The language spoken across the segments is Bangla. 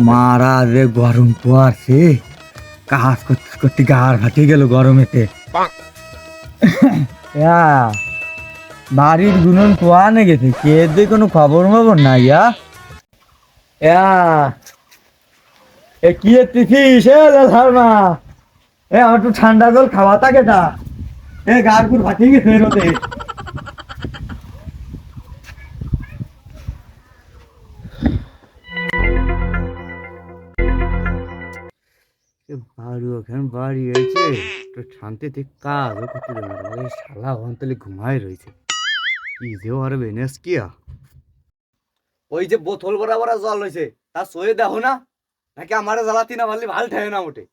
মারা যে গরম পড়ছে কাজ করতে করতে গার ফাটিয়ে গেল গরমেতে। বাড়ির গুণন কোয়ানে গেছে কে দিয়ে কোনো খবর খবর নাই ইয়া। এ কি এতিছিস এ লালমা এ আমার একটু ঠান্ডা জল খাওয়া থাকে তা। এ গার গুড় ফাটিয়ে গেছে রোদে বাড়ি ওখানে বাড়ি হয়েছে একটু শান্তিতে কাজও করতে দেবে না। ওই শালা অন্তলে ঘুমায় রয়েছে। কি যে আর বেনেস কিয়া ওই যে বোতল ভরা ভরা জল রয়েছে তা সয়ে দেখো না নাকি আমারে জ্বালাতি না মারলে ভালো ঠেয় না মোটে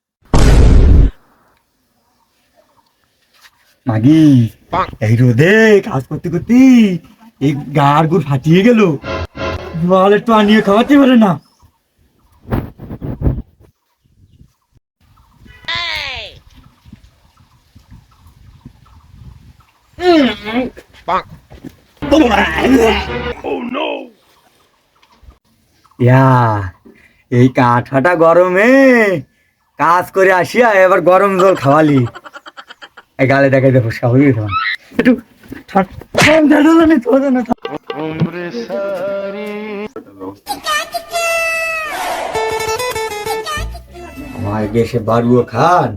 মাগি এই রোদে কাজ করতে করতে এই গার গুড় ফাটিয়ে গেল। জল একটু আনিয়ে খাওয়াতে পারে না। ইয়া, এই কাঠ ফাটা গরমে। কাজ করে আসিয়া এবার গরম জল খাওয়ালি। এই গালে দেখাই দেখো, স্বাভাবিক তখন একটু আমার দেশে বারুও খান।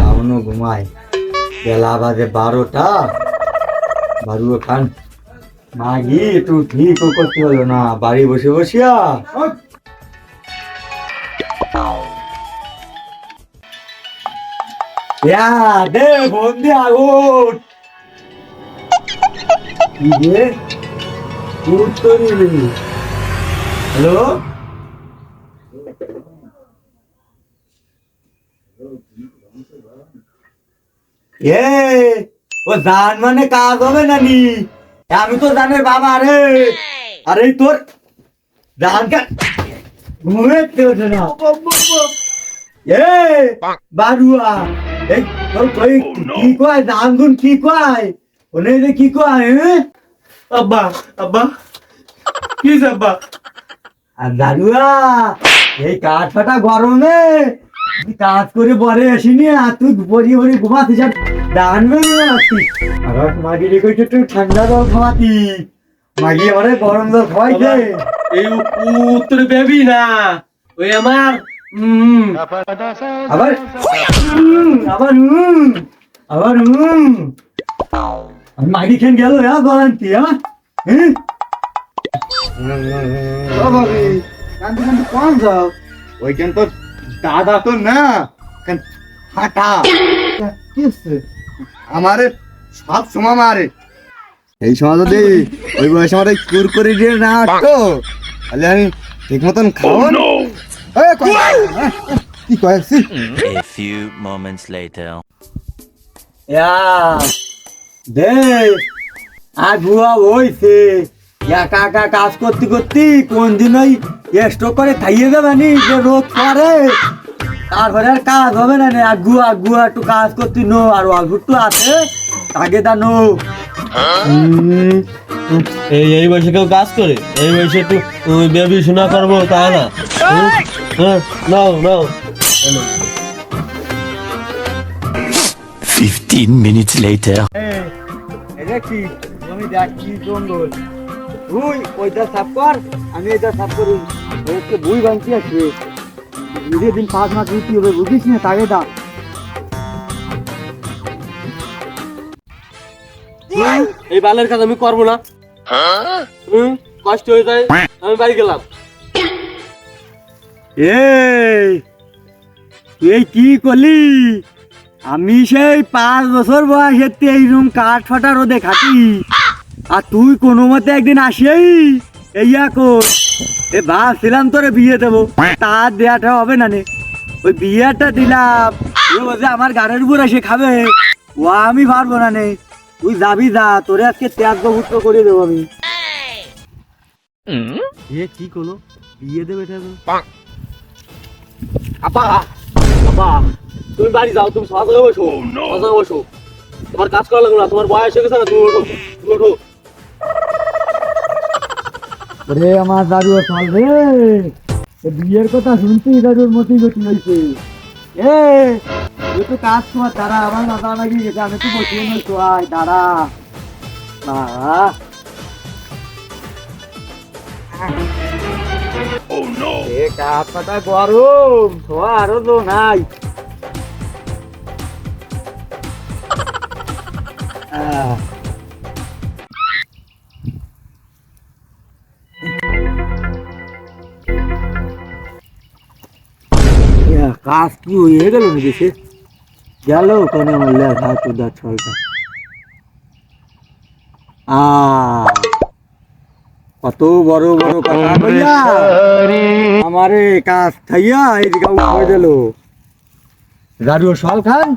এমনও ঘুমায়। বেলা বাজে বারোটা। বারুও খান। মাগি একটু ঠিক করতে হলো না? বাড়ি বসে বসিয়া। দে বন্দি হ্যালো? এ ও জান মানে কাজ হবে না নি? আমি তো জানের বাবা রে। আরে তোর জান কা ঘুমেতে ওঠে না। এ বারুয়া এই তোর কই কি কয়? জান গুন কি কয়? ওনে যে কি কয় হ্যাঁ? আব্বা আব্বা। কি আব্বা? আর দারুয়া এই কাঠ ফাটা গরমে। তুই কাজ করে বরে আসিনি আর তুই বড়ি বড়ি ঘুমাতে যা ডানবে আসি আর মাগি রেখে একটু ঠান্ডা জল খাওয়াতি। মাগি আমারে গরম জল খাওয়াইছে। এই উত্তর বেবি না ওই আমার আবার আবার আবার মাগি খেন গেল হ্যাঁ? গলান্তি হ্যাঁ হ্যাঁ? কোন যাও ওইখান তো দাদা তো না কেন হাঁটা। কি হচ্ছে? আমারে সব সময় মারে এই সময় যদি ওই বয়সে আমার এই কুরকুরি দিয়ে না আসতো তাহলে আমি ঠিক মতন খাব হ্যাঁ, কি কয়েছি A few moments later. ইয়া দে। আজ বুয়া হইছে। একা একা কাজ করতে করতে কোন দিন ওই স্ট্রোক করে খাইয়ে যাবে নি যে রোগ করে তারপরে আর কাজ হবে না আগু আগু একটু কাজ করতে নো আর আছে। তাকে তা নো। এই এই বয়সে কেউ কাজ করে? এই বয়সে একটু বেবি শোনা করব তা না? নাও নাও। 15 minutes later. এটা কি? আমি দেখ কি জঙ্গল। তুই ওইটা সাফ কর আমি এটা সাফ করি। ওকে বই বানতে আসবে নিজের দিন পাঁচ মাস রুটি হবে বুঝিস না তাকে দা এই বালের কাজ আমি করব না। হুম, কষ্ট হয়ে যায় আমি বাড়ি গেলাম। এই তুই কি করলি? আমি সেই পাঁচ বছর বয়সের এইরকম কাঠ ফাটা রোদে খাটি। আর তুই কোনো মতে একদিন আসিয়াই এইয়া কর এ ভাবছিলাম তোরে বিয়ে দেবো। তার দেয়াটা হবে না নে। ওই বিয়েটা দিলাম। আমার গাড়ির উপর এসে খাবে। ও আমি পারব না নে। তুই যাবি যা তোরে আজকে ত্যাগ পুত্র করে দেবো আমি। এ কি করল? বিয়ে দেবে এটা তো। আপা আপা তুমি বাড়ি যাও তুমি সহজে বসো। সহজে বসো। তোমার কাজ করা লাগবে না তোমার বয়স হয়ে গেছে না তুমি ওঠো তুমি ওঠো। রে আমার দাদু, চল রে। বিয়ের কথা শুনছি দাদুর মতি গতি হয়েছে। এ তো কাজ তোমার দাঁড়া আমার দাদা নাকি গেছে, আমি তো বসিয়ে নই তো, আয়, দাঁড়া। বাবা আরও তো নাই। আহ। কাজ কি হয়ে গেল নাকি সে? গেল কেন আমার লেখা চুদা ছলটা আ কত বড় বড় কথা বললা আমারে কাজ থাইয়া এইদিকে উঠে দিল। সল খান।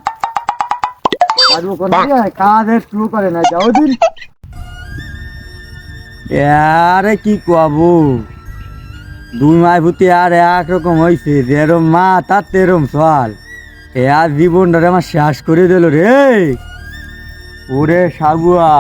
শুরু করে না যাও দিন। আরে কি কবো? দুই মাস ভূতি আর একরকম হয়েছে যেরম মা, তার তেরম সল। এ আর জীবনটা আমার শেষ করে দিল রে। ওরে সাগুয়া।